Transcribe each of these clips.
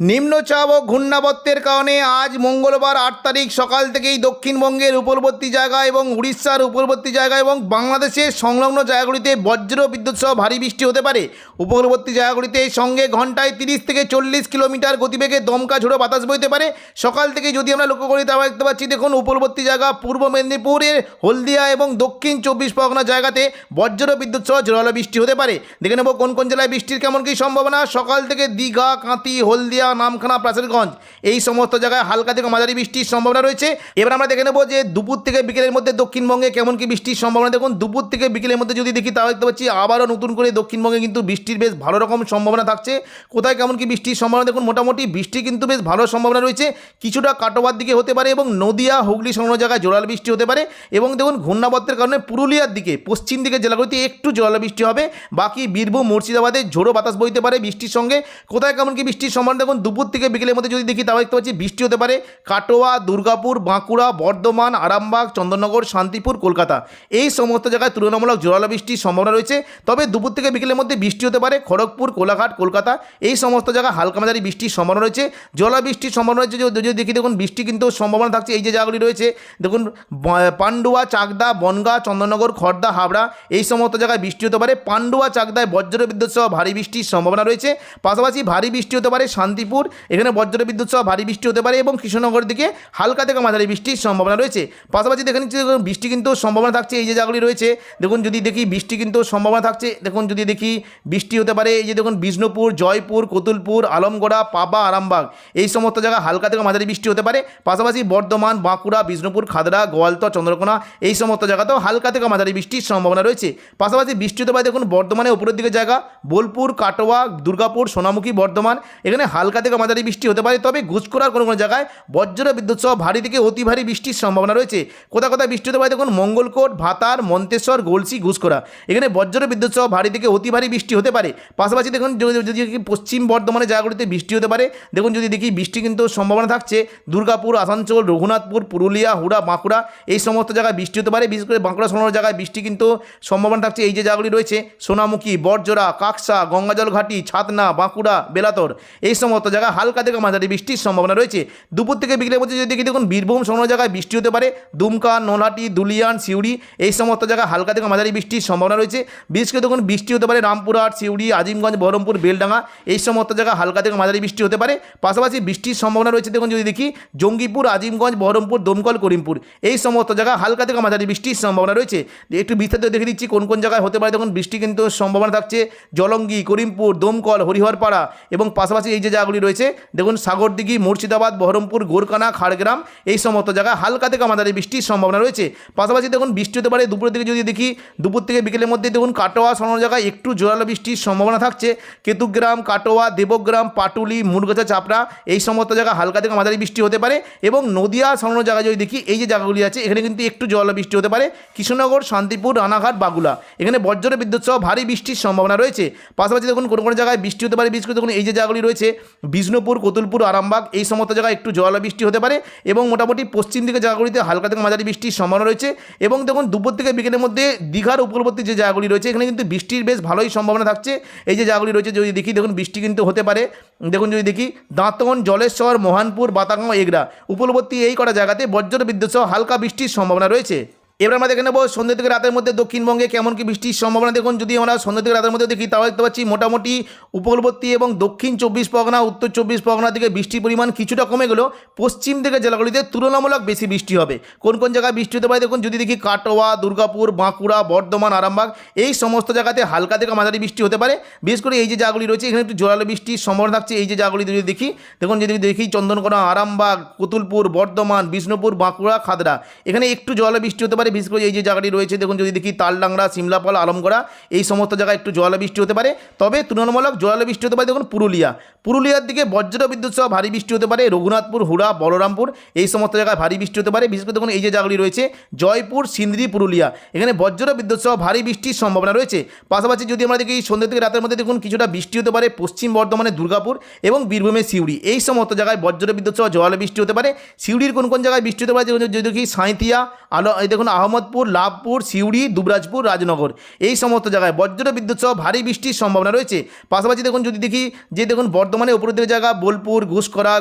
নিম্নচাপ ও ঘূর্ণাবর্তের কারণে আজ মঙ্গলবার আট তারিখ সকাল থেকেই দক্ষিণবঙ্গের উপরবর্তী জায়গা এবং উড়িষ্যার উপরবর্তী জায়গা এবং বাংলাদেশের সংলগ্ন জায়গাগুলিতে বজ্র বিদ্যুৎ সহ ভারী বৃষ্টি হতে পারে। উপকূলবর্তী জায়গাগুলিতে সঙ্গে ঘন্টায় তিরিশ থেকে চল্লিশ কিলোমিটার গতিবেগে দমকা ঝোড়ো বাতাস বইতে পারে। সকাল থেকে যদি আমরা লক্ষ্য করি, তাহলে দেখতে পাচ্ছি, দেখুন, উপকূলবর্তী জায়গা পূর্ব মেদিনীপুরের হলদিয়া এবং দক্ষিণ চব্বিশ পরগনা জায়গাতে বজ্র বিদ্যুৎ সহ জোরালো বৃষ্টি হতে পারে। দেখে নেব কোন কোন জেলায় বৃষ্টির কেমন কী সম্ভাবনা। সকাল থেকে দীঘা কাঁতি হলদিয়া নামখানা প্রাচীরগঞ্জ এই সমস্ত জায়গায় হালকা থেকে মাঝারি বৃষ্টির সম্ভাবনা রয়েছে। এবার আমরা দেখে নেব যে দুপুর থেকে বিকেলের মধ্যে দক্ষিণবঙ্গে কেমন কি বৃষ্টির সম্ভাবনা। দেখুন, দুপুর থেকে বিকেলের মধ্যে যদি দেখি তাহলে দেখতে পাচ্ছি আবারও নতুন করে দক্ষিণবঙ্গে কিন্তু বৃষ্টির বেশ ভালো রকম সম্ভাবনা থাকছে। কোথায় কেমন কি বৃষ্টির সম্ভাবনা? দেখুন, মোটামুটি বৃষ্টি কিন্তু বেশ ভালো সম্ভাবনা রয়েছে। কিছুটা কাটোবার দিকে হতে পারে এবং নদিয়া, হুগলি সংলগ্ন জায়গায় জোরাল বৃষ্টি হতে পারে এবং দেখুন, ঘূর্ণাবর্তের কারণে পুরুলিয়ার দিকে, পশ্চিম দিকে জেলাগুলিতে একটু জোরালো বৃষ্টি হবে। বাকি বীরভূম, মুর্শিদাবাদে ঝোড়ো বাতাস বইতে পারে বৃষ্টির সঙ্গে। কোথায় কেমন কি বৃষ্টির সম্ভাবনা? দেখুন দুপুর থেকে বিকেলের মধ্যে যদি দেখি, তাহলে দেখতে পাচ্ছি বৃষ্টি হতে পারে। কাটোয়া, দুর্গাপুর, বাঁকুড়া, বর্ধমান, আরামবাগ, চন্দননগর, শান্তিপুর, কলকাতা। এই সমস্ত জায়গায় তুলনামূলক জোরালো বৃষ্টির সম্ভাবনা রয়েছে। তবে দুপুর থেকে বিকেলের মধ্যে বৃষ্টি হতে পারে খড়গপুর, কোলাঘাট, কলকাতা। এই সমস্ত জায়গায় হালকা মাঝারি বৃষ্টির সম্ভাবনা রয়েছে। জলা বৃষ্টির সম্ভাবনা রয়েছে যদি দেখি, দেখুন, বৃষ্টি কিন্তু সম্ভাবনা থাকছে এই যে জায়গাগুলি রয়েছে। দেখুন পান্ডুয়া, চাকদা, বনগা, চন্দননগর খড়দা হাবড়া, এই সমস্ত জায়গায় বৃষ্টি হতে পারে। পান্ডুয়া, চাকদায় বজ্র বিদ্যুৎ সহ ভারী বৃষ্টির সম্ভাবনা রয়েছে। পাশাপাশি ভারী বৃষ্টি হতে পারে শান্তিপুর এখানে বজ্র বিদ্যুৎ সহ ভারী বৃষ্টি হতে পারে এবং কৃষ্ণনগর দিকে হালকা থেকে মাঝারি বৃষ্টির সম্ভাবনা রয়েছে। পাশাপাশি দেখে নিচ্ছি দেখুন, বৃষ্টি কিন্তু সম্ভাবনা থাকছে এই যে জায়গাগুলি রয়েছে। দেখুন, যদি দেখি বৃষ্টি কিন্তু সম্ভাবনা থাকছে, দেখুন, যদি দেখি বৃষ্টি হতে পারে এই যে দেখুন, বিষ্ণুপুর, জয়পুর, কতুলপুর, আলমগড়া, পাবা, আরামবাগ, এই সমস্ত জায়গা হালকা থেকে মাঝারি বৃষ্টি হতে পারে। পাশাপাশি বর্ধমান, বাঁকুড়া, বিষ্ণুপুর, খাদড়া, গোয়ালতর, চন্দ্রকোনা, এই সমস্ত জায়গাতেও হালকা থেকে মাঝারি বৃষ্টির সম্ভাবনা রয়েছে। পাশাপাশি বৃষ্টি হতে পারে, দেখুন বর্ধমানে উপরের দিকে জায়গা, বোলপুর, কাটোয়া, দুর্গাপুর, সোনামুখী, বর্ধমান, এখানে হালকা থেকে মাঝারি বৃষ্টি হতে পারে, তবে ঘুষকরার কোনো কোনো জায়গায় বজ্র বিদ্যুৎ সহ ভারী থেকে অতি ভারী বৃষ্টির সম্ভাবনা রয়েছে। কোথাও কোথায় বৃষ্টি হতে পারে দেখুন, মঙ্গলকোট, ভাতার, মন্তেশ্বর, গলসি ঘুষকরা এখানে বজ্র বিদ্যুৎ সহ ভারী থেকে অতি ভারী বৃষ্টি হতে পারে। পাশাপাশি দেখুন, যদি পশ্চিম বর্ধমানের জায়গাগুলিতে বৃষ্টি হতে পারে, দেখুন যদি দেখি বৃষ্টি কিন্তু সম্ভাবনা থাকছে, দুর্গাপুর, আসানসোল, রঘুনাথপুর, পুরুলিয়া, হুড়া, বাঁকুড়া, এই সমস্ত জায়গায় বৃষ্টি হতে পারে। বিশেষ করে বাঁকুড়া সোনার জায়গায় বৃষ্টি কিন্তু সম্ভাবনা থাকছে। এই যে জায়গাগুলি রয়েছে, সোনামুখী বরজোড়া কাকসা, গঙ্গাজল ঘাটি, ছাতনা, বাঁকুড়া, বেলাতর, এই সমস্ত জায়গায় হালকা থেকে মাঝারি বৃষ্টির সম্ভাবনা রয়েছে। দুপুর থেকে বিকেলের মধ্যে যদি দেখি দেখুন বীরভূম সমস্ত জায়গায় বৃষ্টি হতে পারে। দুমকা, নলহাটি, দুলিয়ান, সিউড়ি এই সমস্ত জায়গায় হালকা থেকে মাঝারি বৃষ্টির সম্ভাবনা রয়েছে। বিশেষ করে দেখুন বৃষ্টি হতে পারে রামপুরহাট, সিউড়ি, আজিমগঞ্জ, বহরমপুর, বেলডাঙ্গা এই সমস্ত জায়গায় হালকা থেকে মাঝারি বৃষ্টি হতে পারে। পাশাপাশি বৃষ্টির সম্ভাবনা রয়েছে দেখুন যদি দেখি জঙ্গিপুর, আজিমগঞ্জ, বহরমপুর, দমকল, করিমপুর এই সমস্ত জায়গায় হালকা থেকে মাঝারি বৃষ্টির সম্ভাবনা রয়েছে। একটু বিস্তারিত দেখে দিচ্ছি কোন কোন জায়গায় হতে পারে দেখুন বৃষ্টি কিন্তু সম্ভাবনা থাকছে। জলঙ্গি, করিমপুর, দমকল, হরিহরপাড়া এবং পাশাপাশি এই যে জায়গাগুলি রয়েছে। দেখুন, সাগরদিঘি, মুর্শিদাবাদ, বহরমপুর গোরকানা খাড়গ্রাম, এই সমস্ত জায়গায় হালকা থেকে মাঝারি বৃষ্টির সম্ভাবনা রয়েছে। পাশাপাশি দেখুন, বৃষ্টি হতে পারে দুপুরের দিকে যদি দেখি, দুপুর থেকে বিকেলের মধ্যে দেখুন, কাটোয়া সমস্ত জায়গায় একটু জোরালো বৃষ্টির সম্ভাবনা থাকছে। কেতুগ্রাম, কাটোয়া, দেবগ্রাম, পাটুলি, মুরগাছা, চাপড়া, এই সমস্ত জায়গা হালকা থেকে মাঝারি বৃষ্টি হতে পারে। এবং নদিয়া সংলগ্ন জায়গায় যদি দেখি, এই যে জায়গাগুলি আছে, এখানে কিন্তু একটু জল বৃষ্টি হতে পারে। কৃষ্ণনগর, শান্তিপুর, রানাঘাট, বাগুলা, এখানে বজ্র বিদ্যুৎ সহ ভারী বৃষ্টির সম্ভাবনা রয়েছে। পাশাপাশি দেখুন, কোনো কোনো জায়গায় বৃষ্টি হতে পারে করে দেখুন, এই যে জায়গাগুলি রয়েছে বিষ্ণুপুর, কতুলপুর, আরামবাগ এই সমস্ত জায়গায় একটু জল বৃষ্টি হতে পারে এবং মোটামুটি পশ্চিম দিকে জায়গাগুলিতে হালকা থেকে মাঝারি বৃষ্টির সম্ভাবনা রয়েছে এবং দেখুন দুপুর থেকে বিকেলের মধ্যে দীঘার উপকূলবর্তী যে জায়গাগুলি রয়েছে, এখানে কিন্তু বৃষ্টির বেশ ভালোই সম্ভাবনা থাকছে। এই যে জায়গাগুলি রয়েছে, যদি দেখি, দেখুন বৃষ্টি কিন্তু হতে পারে। দেখুন যদি দেখি দাঁতন জলেশ্বর, মহানপুর বাতাগাঁও এগরা, উপকূলবর্তী এই কটা জায়গাতে বজ্র বিদ্যুৎ সহ হালকা বৃষ্টির সম্ভাবনা রয়েছে। এবার আমরা দেখে নেব সন্ধ্যে থেকে রাতের মধ্যে দক্ষিণবঙ্গে কেমন কি বৃষ্টির সম্ভাবনা। দেখুন, যদি আমরা সন্ধ্যে থেকে রাতের মধ্যে দেখি তাও দেখতে পাচ্ছি মোটামুটি উপকূলবর্তী এবং দক্ষিণ চব্বিশ পরগনা, উত্তর চব্বিশ পরগনা থেকে বৃষ্টির পরিমাণ কিছুটা কমে গেলেও পশ্চিম দিকে জেলাগুলিতে তুলনামূলক বেশি বৃষ্টি হবে। কোন কোন জায়গায় বৃষ্টি হতে পারে? দেখুন, যদি দেখি কাটোয়া, দুর্গাপুর, বাঁকুড়া, বর্ধমান, আরামবাগ, এই সমস্ত জায়গাতে হালকা থেকে মাঝারি বৃষ্টি হতে পারে। বিশেষ করে এই যে জায়গাগুলি রয়েছে, এখানে একটু জোরালো বৃষ্টির সম্ভাবনা থাকছে। এই যে জায়গাগুলি যদি দেখি, দেখুন, যদি দেখি চন্দনকোনা, আরামবাগ কুতুলপুর বর্ধমান, বিষ্ণুপুর, বাঁকুড়া খাদড়া এখানে একটু জল বৃষ্টি হতে পারে। পারে। বিশেষ করে এই যে জায়গাটি রয়েছে, দেখুন যদি দেখি তালডাংরা, সিমলাপাল, আলমগড়া, এই সমস্ত জায়গায় একটু বৃষ্টি হতে পারে। তবে তুলনামূলক বৃষ্টি হতে পারে, দেখুন পুরুলিয়া। পুরুলিয়ার দিকে বজ্র বিদ্যুৎ সহ ভারী বৃষ্টি হতে পারে। রঘুনাথপুর, হুড়া, বলরামপুর, এই সমস্ত জায়গায় ভারী বৃষ্টি হতে পারে। বিশেষ করে দেখুন এই যে জায়গাগুলি রয়েছে, জয়পুর, সিন্দ্রি, পুরুলিয়া। এখানে বজ্র বিদ্যুৎ সহ ভারী বৃষ্টির সম্ভাবনা রয়েছে। পাশাপাশি যদি আমরা দেখি, সন্ধ্যে থেকে রাতের মধ্যে দেখুন কিছুটা বৃষ্টি হতে পারে পশ্চিম বর্ধমানের দুর্গাপুর এবং বীরভূমের সিউড়ি। এই সমস্ত জায়গায় বজ্র বিদ্যুৎ সহ জোয়ালা বৃষ্টি হতে পারে। সিউড়ির কোন কোন জায়গায় বৃষ্টি হতে পারে যদি দেখি সাঁইতিয়া আলো দেখুন আহমদপুর, লাভপুর, সিউড়ি, দুবরাজপুর, রাজনগর। এই সমস্ত জায়গায় বজ্র বিদ্যুৎ সহ ভারী বৃষ্টির সম্ভাবনা রয়েছে। পাশাপাশি দেখুন, যদি দেখি যে দেখুন, বর্ধমানে উপরের জায়গা, বোলপুর ঘুষকরা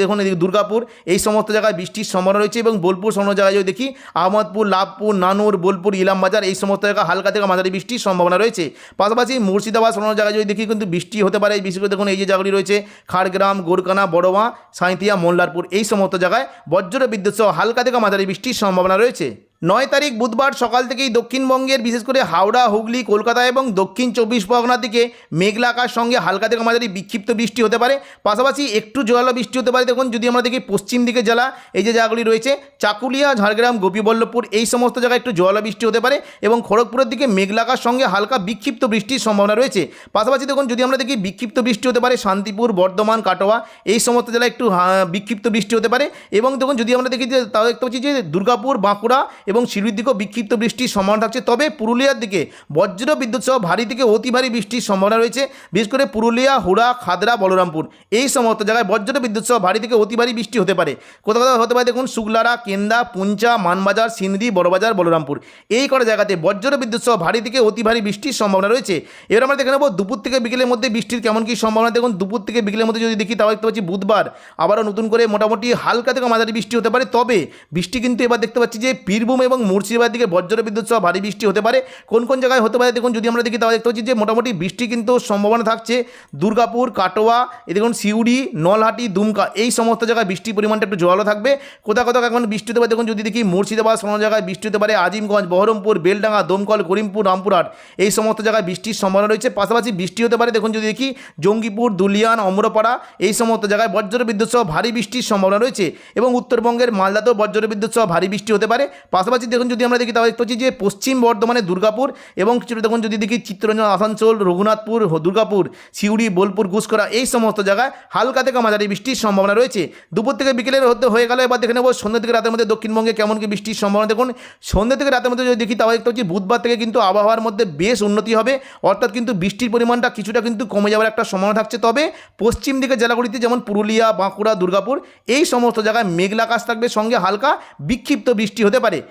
দেখুন, এদিকে দুর্গাপুর, এই সমস্ত জায়গায় বৃষ্টির সম্ভাবনা রয়েছে এবং বোলপুর সমস্ত জায়গায় যদি দেখি, আহমদপুর, লাভপুর, নানুর, বোলপুর, ইলামবাজার, এই সমস্ত জায়গা হালকা থেকে মাঝারি বৃষ্টির সম্ভাবনা রয়েছে। পাশাপাশি মুর্শিদাবাদ সমস্ত জায়গায় যদি দেখি, কিন্তু বৃষ্টি হতে পারে। বিশেষ করে দেখুন, এই যে জায়গাগুলি রয়েছে, খাড়গ্রাম গোরকানা বড়োয়া সাঁইতিয়া মোল্লারপুর, এই সমস্ত জায়গায় বজ্র বিদ্যুৎ সহ হালকা থেকে মাঝারি বৃষ্টির সম্ভাবনা রয়েছে। নয় তারিখ বুধবার সকাল থেকেই দক্ষিণবঙ্গের, বিশেষ করে হাওড়া, হুগলি, কলকাতা এবং দক্ষিণ চব্বিশ পরগনার দিকে মেঘলা আকাশ, সঙ্গে হালকা থেকে মাঝারি বিক্ষিপ্ত বৃষ্টি হতে পারে। পাশাপাশি একটু জোয়ালো বৃষ্টি হতে পারে। দেখুন, যদি আমরা দেখি পশ্চিম দিকে জেলা, এই যে জায়গাগুলি রয়েছে, চাকুলিয়া, ঝাড়গ্রাম, গোপীবল্লভপুর, এই সমস্ত জায়গায় একটু জোয়ালো বৃষ্টি হতে পারে এবং খড়গপুরের দিকে মেঘলা আকাশ, সঙ্গে হালকা বিক্ষিপ্ত বৃষ্টির সম্ভাবনা রয়েছে। পাশাপাশি দেখুন, যদি আমরা দেখি বিক্ষিপ্ত বৃষ্টি হতে পারে শান্তিপুর, বর্ধমান, কাটোয়া, এই সমস্ত জেলায় একটু হা- বিক্ষিপ্ত বৃষ্টি হতে পারে। এবং দেখুন, যদি আমরা দেখি যে, তাও দেখতে পাচ্ছি যে, দুর্গাপুর, বাঁকুড়া এবং শিলির দিকেও বিক্ষিপ্ত বৃষ্টির সম্ভাবনা থাকছে। তবে পুরুলিয়ার দিকে বজ্র বিদ্যুৎ সহ ভারী থেকে অতি ভারী বৃষ্টির সম্ভাবনা রয়েছে। বিশেষ করে পুরুলিয়া, হুড়া, খাদরা, বলরামপুর এই সমস্ত জায়গায় বজ্র বিদ্যুৎ সহ ভারী থেকে অতি ভারী বৃষ্টি হতে পারে। কোথাও কোথাও হতে পারে দেখুন শুকলারা, কেন্দা, পুঞ্চা, মানবাজার সিন্দি বড়বাজার, বলরামপুর এই কটা জায়গাতে বজ্র বিদ্যুৎ সহ ভারী থেকে অতি ভারী বৃষ্টির সম্ভাবনা রয়েছে। এবার আমরা দেখে নেব দুপুর থেকে বিকেলের মধ্যে বৃষ্টির কেমন কী সম্ভাবনা। দেখুন দুপুর থেকে বিকেলের মধ্যে যদি দেখি তাও দেখতে পাচ্ছি বুধবার আবারও নতুন করে মোটামুটি হালকা থেকে মাঝারি বৃষ্টি হতে পারে। তবে বৃষ্টি কিন্তু এবার দেখতে পাচ্ছি যে বীরভূম এবং মুর্শিদাবাদ দিকে বজ্র বিদ্যুৎ সহ ভারী বৃষ্টি হতে পারে। কোন কোন জায়গায় হতে পারে দেখুন, যদি আমরা দেখি তাহলে দেখতে পাচ্ছি যে মোটামুটি বৃষ্টি কিন্তু সম্ভাবনা থাকছে। দুর্গাপুর, কাটোয়া, এ দেখুন সিউড়ি, নলহাটি, দুমকা, এই সমস্ত জায়গায় বৃষ্টির পরিমাণটা একটু জোরালো থাকবে। কোথাও কোথাও এখন বৃষ্টি হতে পারে, দেখুন যদি দেখি মুর্শিদাবাদ কোনো জায়গায় বৃষ্টি হতে পারে, আজিমগঞ্জ, বহরমপুর, বেলডাঙ্গা, দমকল, করিমপুর, রামপুরহাট, এই সমস্ত জায়গায় বৃষ্টির সম্ভাবনা রয়েছে। পাশাপাশি বৃষ্টি হতে পারে, দেখুন যদি দেখি জঙ্গিপুর, দুলিয়ান, অম্রপাড়া, এই সমস্ত জায়গায় বজ্র বিদ্যুৎ সহ ভারী বৃষ্টির সম্ভাবনা রয়েছে। এবং উত্তরবঙ্গের মালদাতেও বজ্র বিদ্যুৎ সহ ভারী বৃষ্টি হতে পারে। পাশাপাশি দেখুন যদি আমরা দেখি তাহলে দেখতে পাচ্ছি যে পশ্চিম বর্ধমানে দুর্গাপুর এবং কিছুটা দেখুন যদি দেখি চিত্তরঞ্জন আসানসোল, রঘুনাথপুর, দুর্গাপুর, সিউড়ি, বোলপুর ঘুষকরা এই সমস্ত জায়গায় হালকা থেকে মাঝারি বৃষ্টির সম্ভাবনা রয়েছে। দুপুর থেকে বিকেলের হতে হয়ে গেলে, এবার দেখে নেব সন্ধ্যা থেকে রাতের মধ্যে দক্ষিণবঙ্গে কেমন কি বৃষ্টির সম্ভাবনা। দেখুন, সন্ধ্যা থেকে রাতের মধ্যে যদি দেখি তাহলে দেখতে পাচ্ছি বুধবার থেকে কিন্তু আবহাওয়ার মধ্যে বেশ উন্নতি হবে, অর্থাৎ কিন্তু বৃষ্টির পরিমাণটা কিছুটা কিন্তু কমে যাওয়ার একটা সম্ভাবনা থাকছে। তবে পশ্চিম দিকের জেলাগুলিতে যেমন পুরুলিয়া, বাঁকুড়া, দুর্গাপুর, এই সমস্ত জায়গায় মেঘলা আকাশ থাকবে, সঙ্গে হালকা বিক্ষিপ্ত বৃষ্টি হতে পারে।